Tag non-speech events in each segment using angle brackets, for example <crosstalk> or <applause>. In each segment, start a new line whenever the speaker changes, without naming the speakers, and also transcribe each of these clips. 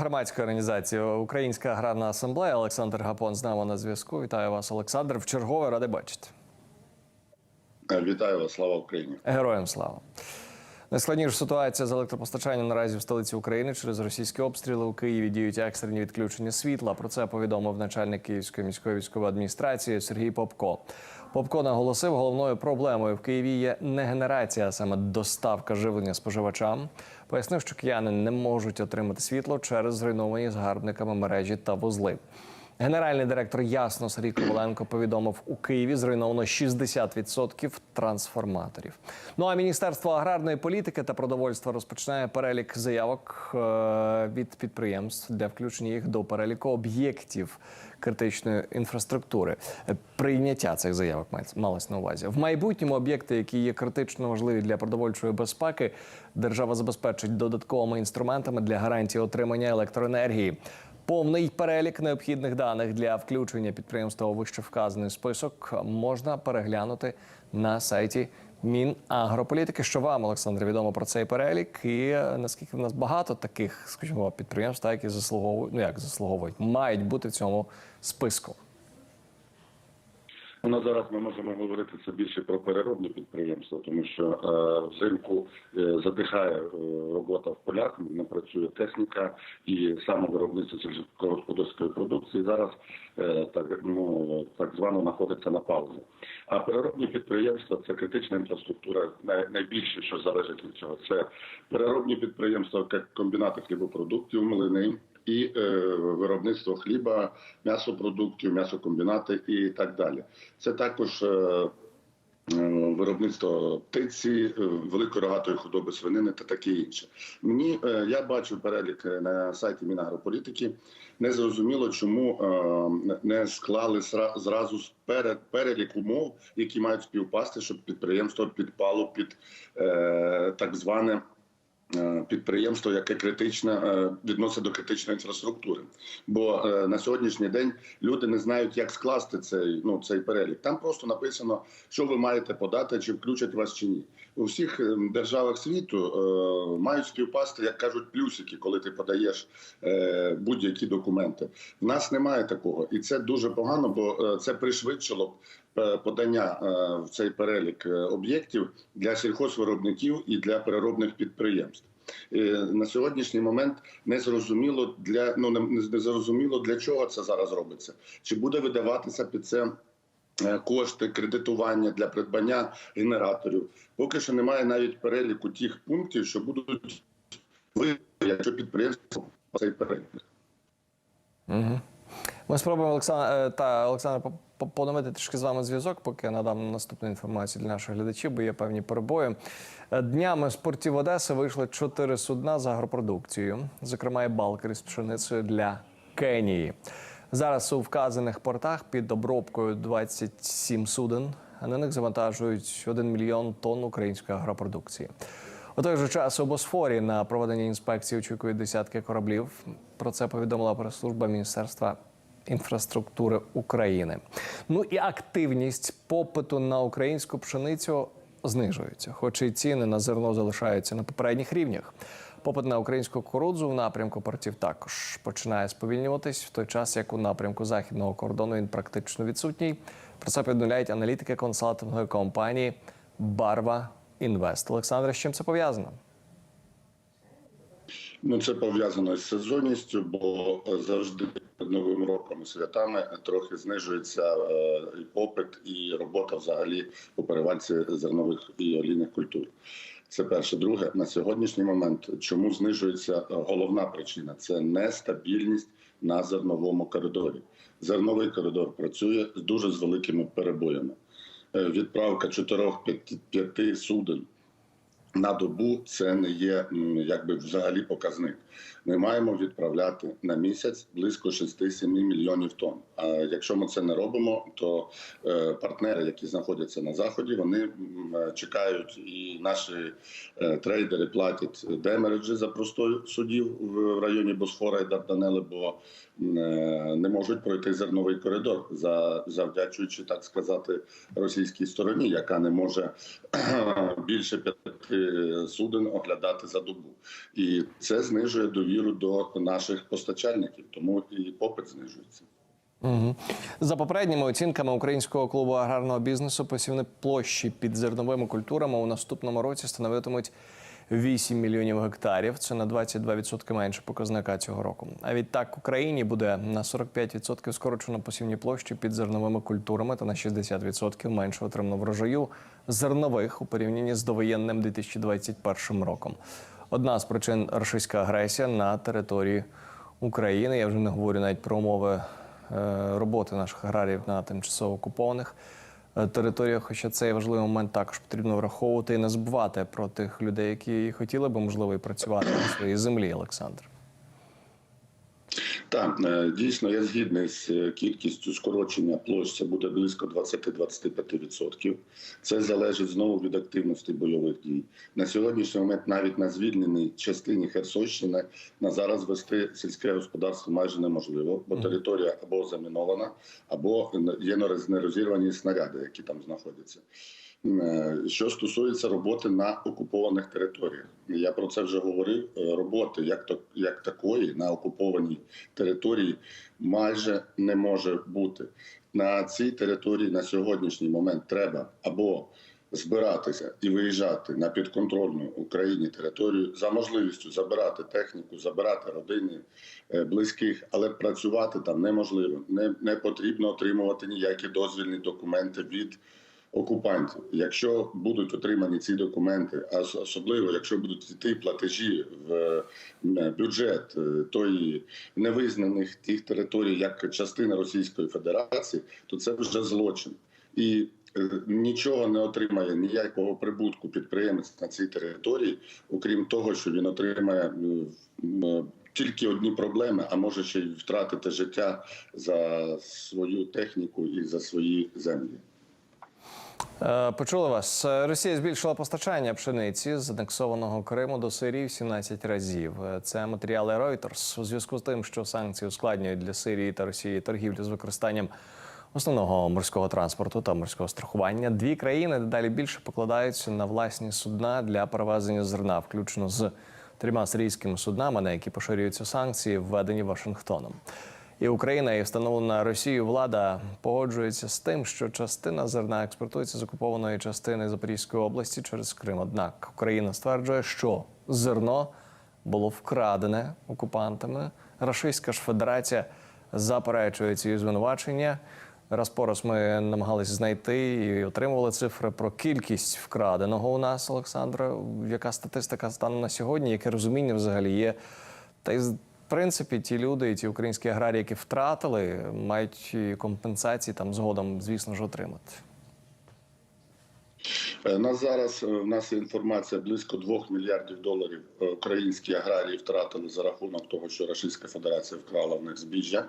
громадської організації Українська аграрна асамблея Олександр Гапон з нами на зв'язку. Вітаю вас, Олександр. В чергове радий бачити.
Е, Вітаю вас, слава Україні.
Героям слава. Найскладніша ситуація з електропостачанням наразі в столиці України через російські обстріли у Києві діють екстрені відключення світла. Про це повідомив начальник Київської міської військової адміністрації Сергій Попко. Попко наголосив, головною проблемою в Києві є не генерація, а саме доставка живлення споживачам. Пояснив, що кияни не можуть отримати світло через зруйновані згарбниками мережі та вузли. Генеральний директор Ясно Сергій Коваленко повідомив, у Києві зруйновано 60% трансформаторів. Ну а Міністерство аграрної політики та продовольства розпочинає перелік заявок е, від підприємств для включення їх до переліку об'єктів критичної інфраструктури. Прийняття цих заявок малось на увазі. В майбутньому об'єкти, які є критично важливі для продовольчої безпеки, держава забезпечить додатковими інструментами для гарантії отримання електроенергії. Повний перелік необхідних даних для включення підприємства у вище вказаний список можна переглянути на сайті Мінагрополітики. Що вам, Олександр, відомо про цей перелік? І е, наскільки в нас багато таких, скажімо, підприємств, які заслуговують, ну як заслуговують, мають бути в цьому списку.
Ну, зараз ми можемо говорити це більше про переробні підприємства, тому що е, взимку е, задихає е, робота в полях, не працює техніка і саме виробництво сільськогосподарської продукції зараз е, так ну так звано знаходиться на паузі. А переробні підприємства це критична інфраструктура. Най, найбільше, що залежить від цього, це переробні підприємства, як комбінати хлібопродуктів, млини. І е, виробництво хліба, м'ясопродуктів, м'ясокомбінати і так далі. Це також е, е, виробництво птиці, е, великої рогатої худоби свинини та таке інше. Мені е, я бачу перелік на сайті Мінагрополітики. Не зрозуміло, чому не склали зразу перед перелік умов, які мають співпасти, щоб підприємство підпало під так зване. Е, Підприємство, яке критичне е, відносить до критичної інфраструктури, бо е, на сьогоднішній день люди не знають, як скласти цей ну цей перелік. Там просто написано, що ви маєте подати, чи включать вас чи ні. У всіх державах світу мають співпасти, як кажуть, плюсики, коли ти подаєш будь-які документи. В нас немає такого, і це дуже погано, бо це пришвидшило б подання е, в цей перелік е, об'єктів для сільхозвиробників і для переробних підприємств. Е, На сьогоднішній момент не зрозуміло для ну не, зрозуміло для чого це зараз робиться. Чи буде видаватися під це е, кошти кредитування для придбання генераторів? Поки що немає навіть переліку тих пунктів, що будуть ви, якщо підприємство цей перелік.
Угу. Ми спробуємо Олександр та Олександр по- по- поновити трішки з вами зв'язок, поки надам наступну інформацію для наших глядачів, бо є певні перебої. Е, Днями з портів Одеси вийшли чотири судна з агропродукцією, зокрема і балкери з пшеницею для Кенії. Зараз у вказаних портах під обробкою 27 суден, а на них завантажують 1 мільйон тонн української агропродукції. У той же час у Босфорі на проведення інспекції очікують десятки кораблів. Про це повідомила прес-служба Міністерства інфраструктури України. Ну і активність попиту на українську пшеницю знижується, хоч і ціни на зерно залишаються на попередніх рівнях. Попит на українську кукурудзу в напрямку портів також починає сповільнюватись, в той час як у напрямку західного кордону він практично відсутній. Про це повідомляють аналітики консалтингової компанії Барва Інвест. Олександре, з чим це пов'язано?
Ну, це пов'язано з сезонністю, бо е, завжди перед новим роком і святами трохи знижується е, і попит, і робота взагалі по перевальці зернових і олійних культур. Це перше. Друге, на сьогоднішній момент, чому знижується е, головна причина це нестабільність на зерновому коридорі. Зерновий коридор працює з дуже з великими перебоями. Відправка 4-5 суден на добу це не є якби взагалі показник. Ми маємо відправляти на місяць близько 6-7 мільйонів тонн. А якщо ми це не робимо, то е, партнери, які знаходяться на заході, вони е, чекають, і наші е, трейдери платять демереджі за простою судів в районі Босфора і Дарданели, бо не можуть пройти зерновий коридор, за завдячуючи, так сказати, російській стороні, яка не може <clears throat> більше п'яти суден оглядати за добу, і це знижує довіру до наших постачальників, тому і попит знижується.
Угу. За попередніми оцінками українського клубу аграрного бізнесу, посівні площі під зерновими культурами у наступному році становитимуть 8 мільйонів гектарів. Це на 22% менше показника цього року. А відтак Україні буде на 45% скорочено посівні площі під зерновими культурами та на 60% менше отримано врожаю зернових у порівнянні з довоєнним 2021 роком. Одна з причин російська агресія на території України. Я вже не говорю навіть про умови е, роботи наших аграріїв на тимчасово окупованих територіях. Хоча цей важливий момент також потрібно враховувати і не забувати про тих людей, які хотіли би можливо і працювати на своїй землі, Олександр.
Так, е, дійсно, я згідний з е, кількістю скорочення площ. Це буде близько 20-25%. Це залежить знову від активності бойових дій. На сьогоднішній момент навіть на звільненій частині Херсонщини на зараз вести сільське господарство майже неможливо, бо територія або замінована, або є нерозірвані снаряди, які там знаходяться. Е, Що стосується роботи на окупованих територіях, я про це вже говорив. Е, Роботи як то як такої на окупованій території майже не може бути. На цій території на сьогоднішній момент треба або збиратися і виїжджати на підконтрольну Україні територію за можливістю забирати техніку, забирати родини е, близьких, але працювати там неможливо. Не, не потрібно отримувати ніякі дозвільні документи від окупантів. Якщо будуть отримані ці документи, а особливо якщо будуть йти платежі в бюджет е, тої невизнаних тих територій, як частина Російської Федерації, то це вже злочин. І е, нічого не отримає ніякого прибутку підприємець на цій території, окрім того, що він отримає тільки одні проблеми, а може ще й втратити життя за свою техніку і за свої землі.
Е, Почули вас. Е, Росія збільшила постачання пшениці з анексованого Криму до Сирії в 17 разів. Е, Це матеріали Reuters. У зв'язку з тим, що санкції ускладнюють для Сирії та Росії торгівлю з використанням основного морського транспорту та морського страхування. Дві країни дедалі більше покладаються на власні судна для перевезення зерна, включно з трьома сирійськими суднами, на які поширюються санкції, введені Вашингтоном. І Україна і встановлена Росією влада погоджується з тим, що частина зерна експортується з окупованої частини Запорізької області через Крим. Однак Україна стверджує, що зерно було вкрадене окупантами. Російська ж Федерація заперечує ці звинувачення. Раз по раз ми намагалися знайти і отримували цифри про кількість вкраденого у нас, Олександра. Яка статистика станом на сьогодні? Яке розуміння взагалі є? Та й принципі, ті люди, ті українські аграрії, які втратили, мають компенсації там згодом, звісно ж, отримати.
Е, На зараз е, в нас інформація близько 2 мільярдів доларів е, українські аграрії втратили за рахунок того, що Російська Федерація вкрала в них збіжжя.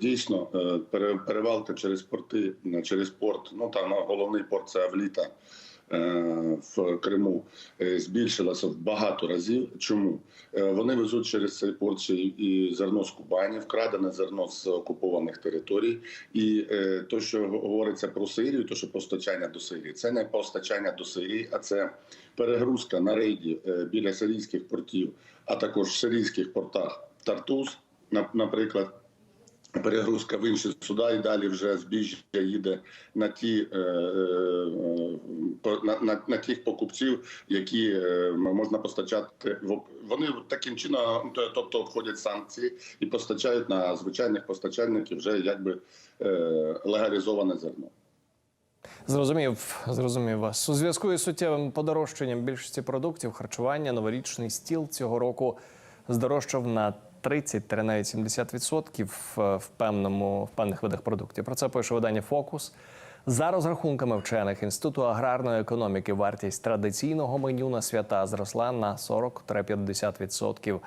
Дійсно, пере- перевалка через порти, через порт. Ну там головний порт це Авліта. Е, В Криму е, збільшилася в багато разів. Чому Е, вони везуть через цей порт і зерно з Кубані, вкрадене зерно з окупованих територій, і то, що говориться про Сирію, то що постачання до Сирії, це не постачання до Сирії, а це перегрузка на рейді біля сирійських портів, а також в сирійських портах Тартус, наприклад. Перегрузка в інші суда, і далі вже збіжжя їде на ті е, е, на, на, на тих покупців, які е, можна постачати вони таким чином, тобто обходять санкції і постачають на звичайних постачальників вже якби легалізоване зерно.
Зрозумів, зрозумів вас. У зв'язку із суттєвим подорожчанням більшості продуктів харчування новорічний стіл цього року здорожчав на 30 та навіть 70% в в певному в певних видах продуктів. Про це пише видання Фокус. За розрахунками вчених інституту аграрної економіки, вартість традиційного меню на свята зросла на 40-50%.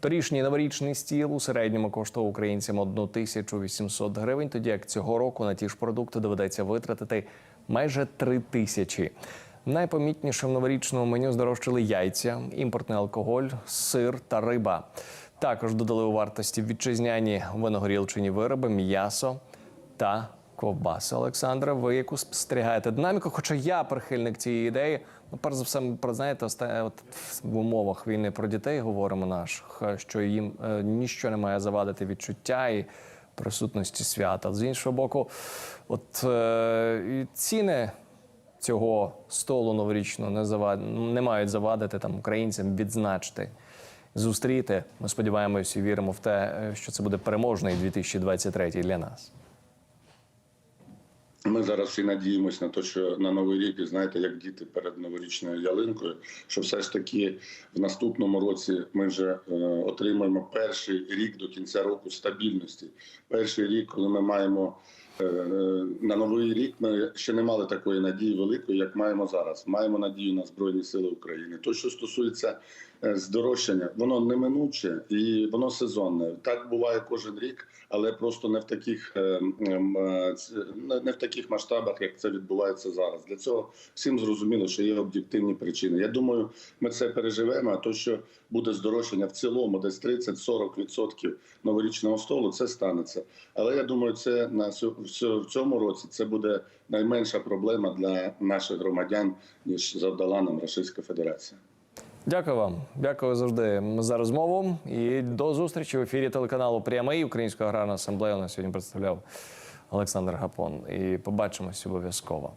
Торішній новорічний стіл у середньому коштував українцям 1800 гривень, тоді як цього року на ті ж продукти доведеться витратити майже 3 тисячі. Найпомітніше в новорічному меню здорожчали яйця, імпортний алкоголь, сир та риба. Також додали у вартості вітчизняні виногорілчині вироби, м'ясо та ковбаси. Олександре, ви яку спостерігаєте динаміку? Хоча я прихильник цієї ідеї. Ну, перш за все, про знаєте, от в умовах війни про дітей говоримо наших, що їм е, ніщо не має завадити відчуття і присутності свята. З іншого боку, от е, ціни цього столу новорічного не завад... не мають завадити там українцям відзначити. Зустріти. Ми сподіваємося і віримо в те, е, що це буде переможний 2023 для нас.
Ми зараз всі надіємося на те, що на новий рік, і знаєте, як діти перед новорічною ялинкою, що все ж таки в наступному році ми вже е, отримаємо перший рік до кінця року стабільності. Перший рік, коли ми маємо на новий рік, ми ще не мали такої надії великої, як маємо зараз. Маємо надію на збройні сили України. То, що стосується е, здорожчання, воно неминуче і воно сезонне. Так буває кожен рік, але просто не в таких е, е, не- в таких масштабах, як це відбувається зараз. Для цього всім зрозуміло, що є об'єктивні причини. Я думаю, ми це переживемо. А то, що буде здорожчання в цілому, десь 30-40% новорічного столу, це станеться. Але я думаю, це на сьо- в цьому році це буде найменша проблема для наших громадян ніж завдала нам Російська Федерація.
Дякую вам. Дякую завжди за розмову. І до зустрічі в ефірі телеканалу Прямий Українська аграрна асамблея. Нас сьогодні представляв Олександр Гапон. І побачимось обов'язково.